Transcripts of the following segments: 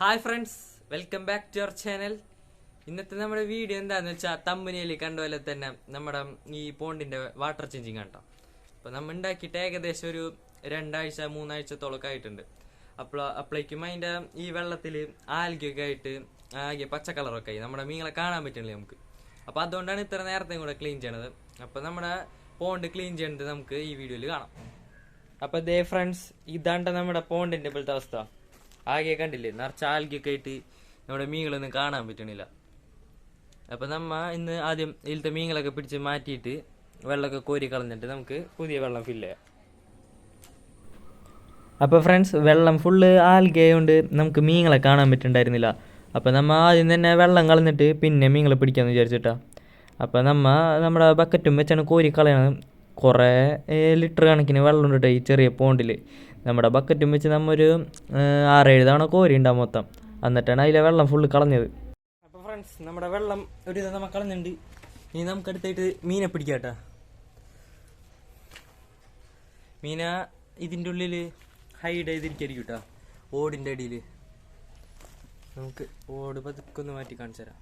Hi friends welcome back to our channel ഇന്നത്തെ നമ്മുടെ video എന്താന്ന് വെച്ചാൽ തമ്പനിയിൽ കണ്ട പോലെ തന്നെ നമ്മുടെ ഈ പോണ്ടിന്റെ വാട്ടർ ചേഞ്ചിങ് കണ്ടോ അപ്പൊ നമ്മൾ ഉണ്ടാക്കിയിട്ട് ഏകദേശം ഒരു രണ്ടാഴ്ച മൂന്നാഴ്ചത്തോളൊക്കെ ആയിട്ടുണ്ട്. അപ്പോൾ അപ്പോഴേക്കും അതിന്റെ ഈ വെള്ളത്തിൽ ആൽഗിയൊക്കെ ആയിട്ട് ആകെ പച്ച കളറൊക്കെ ആയി. നമ്മുടെ മീനുകളെ കാണാൻ പറ്റണില്ല നമുക്ക്? അപ്പോൾ അതുകൊണ്ടാണ് ഇത്ര നേരത്തെയും കൂടെ ക്ലീൻ ചെയ്യണത്. അപ്പോൾ നമ്മുടെ പോണ്ട് ക്ലീൻ ചെയ്യണത് നമുക്ക് ഈ വീഡിയോയിൽ കാണാം. അപ്പോൾ ദേ ഫ്രണ്ട്സ് ഇതാണ്ട നമ്മുടെ പോണ്ടിന്റെ ഇപ്പോഴത്തെ അവസ്ഥ. ആകെ കണ്ടില്ലേ? നിറച്ച ആൽഗിയൊക്കെ ആയിട്ട് നമ്മുടെ മീനുകളൊന്നും കാണാൻ പറ്റണില്ല. അപ്പൊ നമ്മ ഇന്ന് ആദ്യം ഇതിലത്തെ മീനുകളൊക്കെ പിടിച്ച് മാറ്റിയിട്ട് വെള്ളമൊക്കെ കോരി കളഞ്ഞിട്ട് നമുക്ക് പുതിയ വെള്ളം ഫില്ല് ചെയ്യാം. അപ്പോൾ ഫ്രണ്ട്സ് വെള്ളം ഫുള്ള് ആൽഗയുണ്ട് നമുക്ക് മീനുകളെ കാണാൻ പറ്റുന്നുണ്ടായിരുന്നില്ല അപ്പോൾ നമ്മ ആദ്യം തന്നെ വെള്ളം കളഞ്ഞിട്ട് പിന്നെ മീനുകളെ പിടിക്കാമെന്ന് വിചാരിച്ചിട്ടാ. അപ്പോൾ നമ്മ നമ്മുടെ ബക്കറ്റും വെച്ചാണ് കോരി കളയണം. കുറേ ലിറ്റർ കണക്കിന് വെള്ളം ഉണ്ട് ഈ ചെറിയ പോണ്ടിൽ നമ്മുടെ ബക്കറ്റും വെച്ച് നമ്മൊരു ആറേഴ് തവണ കോരി ഉണ്ടാവും മൊത്തം. എന്നിട്ടാണ് അതിലെ വെള്ളം ഫുള്ള് കളഞ്ഞത്. അപ്പോൾ ഫ്രണ്ട്സ് നമ്മുടെ വെള്ളം ഒരു ഇത് നമ്മ കളഞ്ഞിട്ടുണ്ട് ഇനി നമുക്ക് അടുത്തായിട്ട് മീനെ പിടിക്കാട്ടോ മീന ഇതിന്റെ ഉള്ളിൽ ഹൈഡ് ചെയ്തിരിക്കും കേട്ടോ ഓടിന്റെ അടിയിൽ നമുക്ക് ഓട് പതുക്കെ ഒന്ന് മാറ്റി കാണിച്ചു തരാം.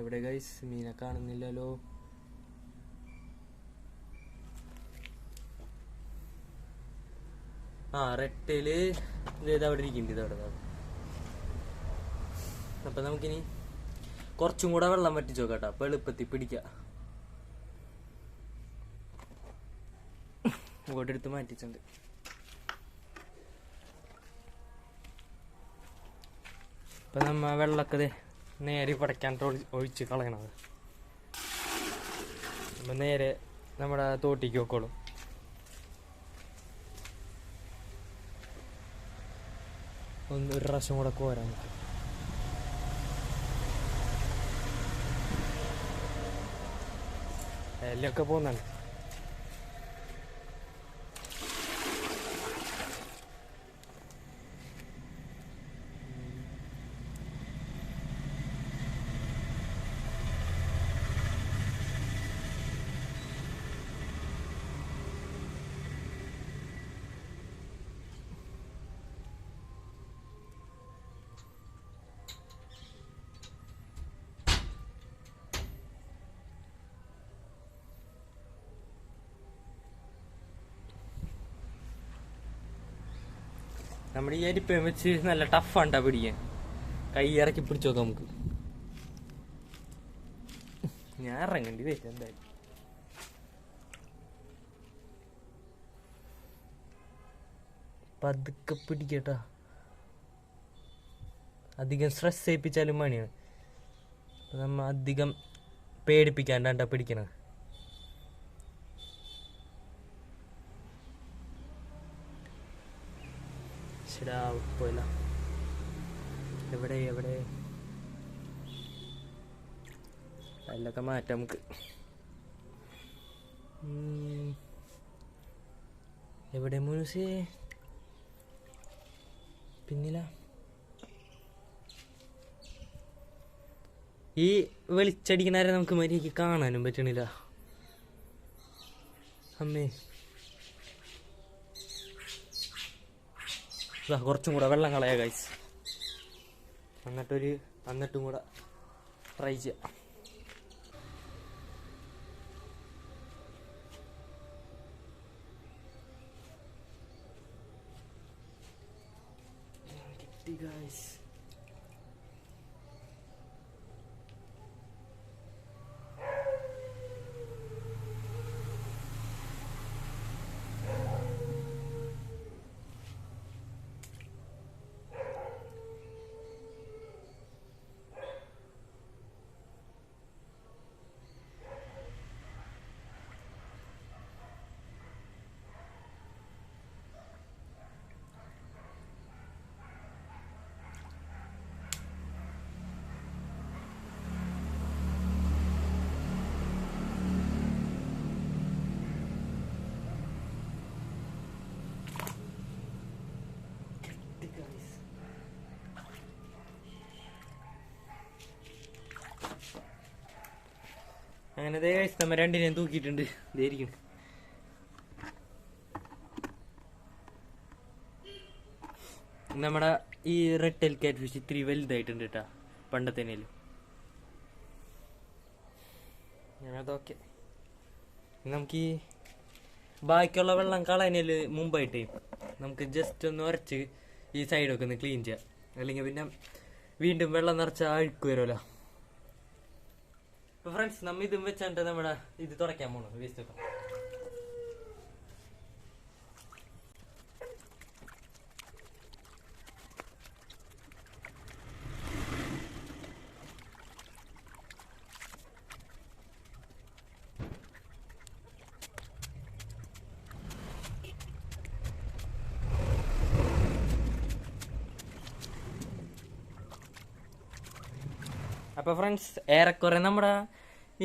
എവിടെ ഗൈസ് മീനെ കാണുന്നില്ലല്ലോ. ആ റെട്ടിൽ ഇത് അവിടെ ഇരിക്കുന്നുണ്ട് ഇത് അവിടെ. അപ്പൊ നമുക്കിനി കുറച്ചും കൂടെ വെള്ളം വറ്റിച്ചു നോക്കാം കേട്ടോ. അപ്പൊ എളുപ്പത്തിൽ പിടിക്കാം. ഇങ്ങോട്ട് മാറ്റിച്ചിട്ടുണ്ട് ഇപ്പൊ നമ്മ വെള്ളമൊക്കെ നേരെ പടയ്ക്കാൻ ഒഴിച്ച് കളയണത്. നേരെ നമ്മുടെ തോട്ടിക്ക് വെക്കോളും ഒന്ന് ഒരു പ്രാവശ്യം കൂടെ കോരാൻ പറ്റും എല്ലൊക്കെ പോകുന്നുണ്ട് നമ്മുടെ ഈ അരിപ്പയും വെച്ച് നല്ല ടഫാണ്ടാ പിടിക്കാൻ. കൈ ഇറക്കി പിടിച്ചു നമുക്ക്. ഞാൻ ഇറങ്ങേണ്ടി വരും എന്തായാലും. പതുക്കെ പിടിക്കട്ടാ. അധികം സ്ട്രെസ് ഏൽപ്പിച്ചാലും മണിയാണ്. നമ്മ അധികം പേടിപ്പിക്കാണ്ടാണ്ടാ പിടിക്കണത്. ശരാ പോയില്ല എവിടെ എവിടെ? അതിലൊക്കെ മാറ്റാം നമുക്ക്. എവിടെ മുനുസേ? പിന്നില. ഈ വെളിച്ചടിക്കണവരെ നമുക്ക് മര്യാദയ്ക്ക് കാണാനും പറ്റണില്ല. അമ്മേ. കുറച്ചും കൂടെ വെള്ളം കളയാ ഗൈസ് എന്നിട്ടൊരു എന്നിട്ടും കൂടെ ട്രൈ ചെയ്യാം. അങ്ങനത്തെ നമ്മ രണ്ടിനെയും തൂക്കിയിട്ടുണ്ട്. ഇതായിരിക്കും. നമ്മുടെ ഈ റെഡ് ടെൽ കാറ്റ് ഫിഷ് ഇത്തിരി വലുതായിട്ടുണ്ട് കേട്ടാ പണ്ടത്തേനേലും. അതൊക്കെ. നമുക്ക് ഈ ബാക്കിയുള്ള വെള്ളം കളയനേൽ മുമ്പായിട്ട് നമുക്ക് ജസ്റ്റ് ഒന്ന് ഉരച്ച് ഈ സൈഡൊക്കെ ഒന്ന് ക്ലീൻ ചെയ്യാം. അല്ലെങ്കിൽ പിന്നെ വീണ്ടും വെള്ളം നിറച്ച അഴുക്ക് വരുമല്ലോ ഫ്രണ്ട്സ് നമ്മ ഇതും വെച്ചാണ്ട് നമ്മുടെ ഇത് തുടയ്ക്കാൻ പോണു വേസ്റ്റ് ഒക്കെ. അപ്പൊ ഫ്രണ്ട്സ് ഏറെക്കുറെ നമ്മുടെ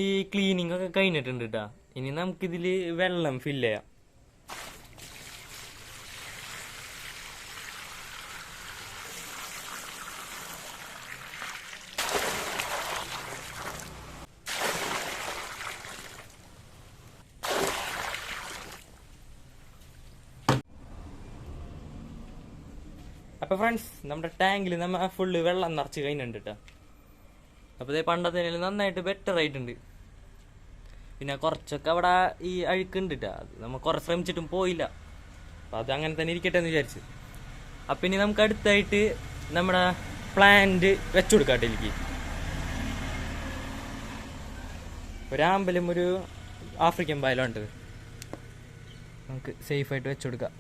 ഈ ക്ലീനിങ് ഒക്കെ കഴിഞ്ഞിട്ടുണ്ട് കേട്ടാ ഇനി നമുക്കിതിൽ വെള്ളം ഫില്ല് ചെയ്യാം. അപ്പൊ ഫ്രണ്ട്സ് നമ്മുടെ ടാങ്കിൽ നമ്മൾ ഫുള്ള് വെള്ളം നിറച്ച് കഴിഞ്ഞിട്ടുണ്ട് കേട്ടോ അപ്പോൾ ഇതേ പണ്ടത്തേലും നന്നായിട്ട് ബെറ്റർ ആയിട്ടുണ്ട്. പിന്നെ കുറച്ചൊക്കെ അവിടെ ഈ അഴുക്കുണ്ട് കേട്ടോ നമ്മൾ കുറെ ശ്രമിച്ചിട്ടും പോയില്ല. അപ്പം അത് അങ്ങനെ തന്നെ ഇരിക്കട്ടെ എന്ന് വിചാരിച്ചു. അപ്പം ഇനി നമുക്ക് അടുത്തായിട്ട് നമ്മുടെ പ്ലാന്റ് വെച്ചു കൊടുക്കാട്ടെ എനിക്ക് ഒരാമ്പലും ഒരു ആഫ്രിക്കൻ പായലും ഉണ്ട് നമുക്ക് സേഫായിട്ട് വെച്ചു കൊടുക്കാം.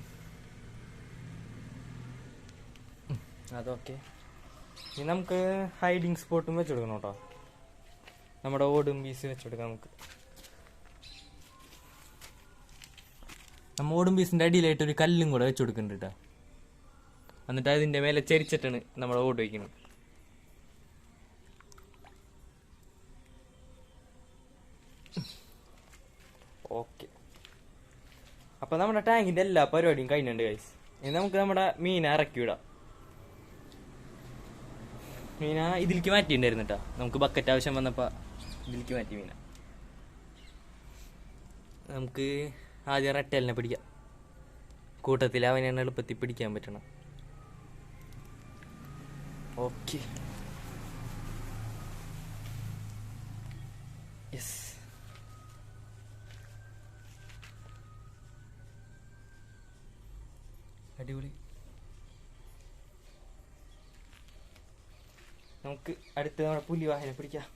അതൊക്കെ. ഇനി നമുക്ക് ഹൈഡിങ് സ്പോട്ടും വെച്ചെടുക്കണം കേട്ടോ. നമ്മുടെ ഓടും പീസ് വെച്ചെടുക്കാം നമുക്ക്. നമ്മ ഓടും പീസിന്റെ അടിയിലായിട്ട് ഒരു കല്ലും കൂടെ വെച്ച് കൊടുക്കുന്നുണ്ട് കേട്ടോ. എന്നിട്ട് അതിന്റെ മേലെ ചരിച്ചിട്ടാണ് നമ്മുടെ ഓട് വയ്ക്കുന്നത്. ഓക്കെ. അപ്പൊ നമ്മുടെ ടാങ്കിന്റെ എല്ലാ പരിപാടിയും കഴിഞ്ഞിട്ടുണ്ട് ഗൈസ് ഇനി നമുക്ക് നമ്മുടെ മീൻ ഇറക്കി വിടാം. മീന ഇതിലേക്ക് മാറ്റിണ്ടായിരുന്നു കേട്ടോ നമുക്ക് ബക്കറ്റ് ആവശ്യം വന്നപ്പോൾ ഇതിലേക്ക് മാറ്റി മീന. നമുക്ക് ആദ്യം റെട്ടലിനെ പിടിക്കാം. കൂട്ടത്തിൽ അവനാണ് എളുപ്പത്തിൽ പിടിക്കാൻ പറ്റണം. ഓക്കെ അടിപൊളി. നമുക്ക് അടുത്ത് നമ്മുടെ പുലി വാഹനം പിടിക്കാം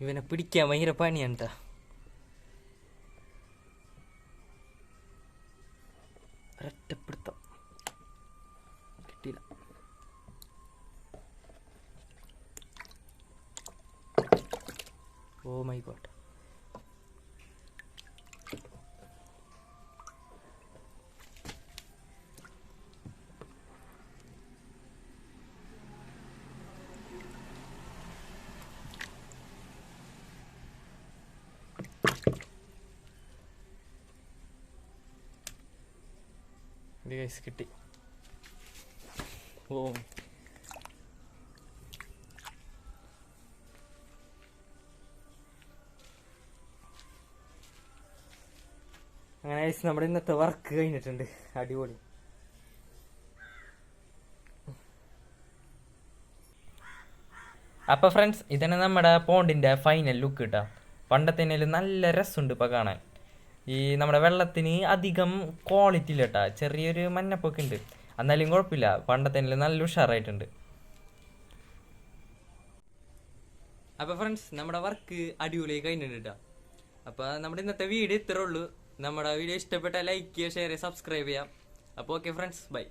ഇവനെ പിടിക്കാൻ ഭയങ്കര പണിയാണ് ട്ടാ. ഒരൊറ്റപ്പിടുത്തം കിട്ടിയില്ല ഓ മൈ ഗോഡ് ഇത് കിട്ടി. ഓ. അങ്ങനെ ഗൈസ് നമ്മുടെ ഇന്നത്തെ വർക്ക് കഴിഞ്ഞിട്ടുണ്ട്. അടിപൊളി. അപ്പൊ ഫ്രണ്ട്സ് ഇതന്നെ നമ്മുടെ പോണ്ടിന്റെ ഫൈനൽ ലുക്ക് കിട്ടാം പണ്ടത്തേനേൽ നല്ല രസമുണ്ട് ഇപ്പൊ കാണാൻ. ഈ നമ്മുടെ വെള്ളത്തിന് അധികം ക്വാളിറ്റി ഇല്ല കേട്ടാ ചെറിയൊരു മഞ്ഞപ്പൊക്കെ ഉണ്ട് എന്നാലും കുഴപ്പമില്ല പണ്ടത്തെ നല്ല ഉഷാറായിട്ടുണ്ട്. അപ്പൊ ഫ്രണ്ട്സ് നമ്മുടെ വർക്ക് അടിപൊളിയായി കഴിഞ്ഞിട്ടുണ്ട് കേട്ടോ അപ്പൊ നമ്മുടെ ഇന്നത്തെ വീഡിയോ ഇത്രേ ഉള്ളൂ. നമ്മുടെ വീഡിയോ ഇഷ്ടപ്പെട്ട ലൈക്ക് ചെയ്യുക ഷെയർ ചെയ്യുക സബ്സ്ക്രൈബ് ചെയ്യാം അപ്പോൾ ഓക്കെ ഫ്രണ്ട്സ് ബൈ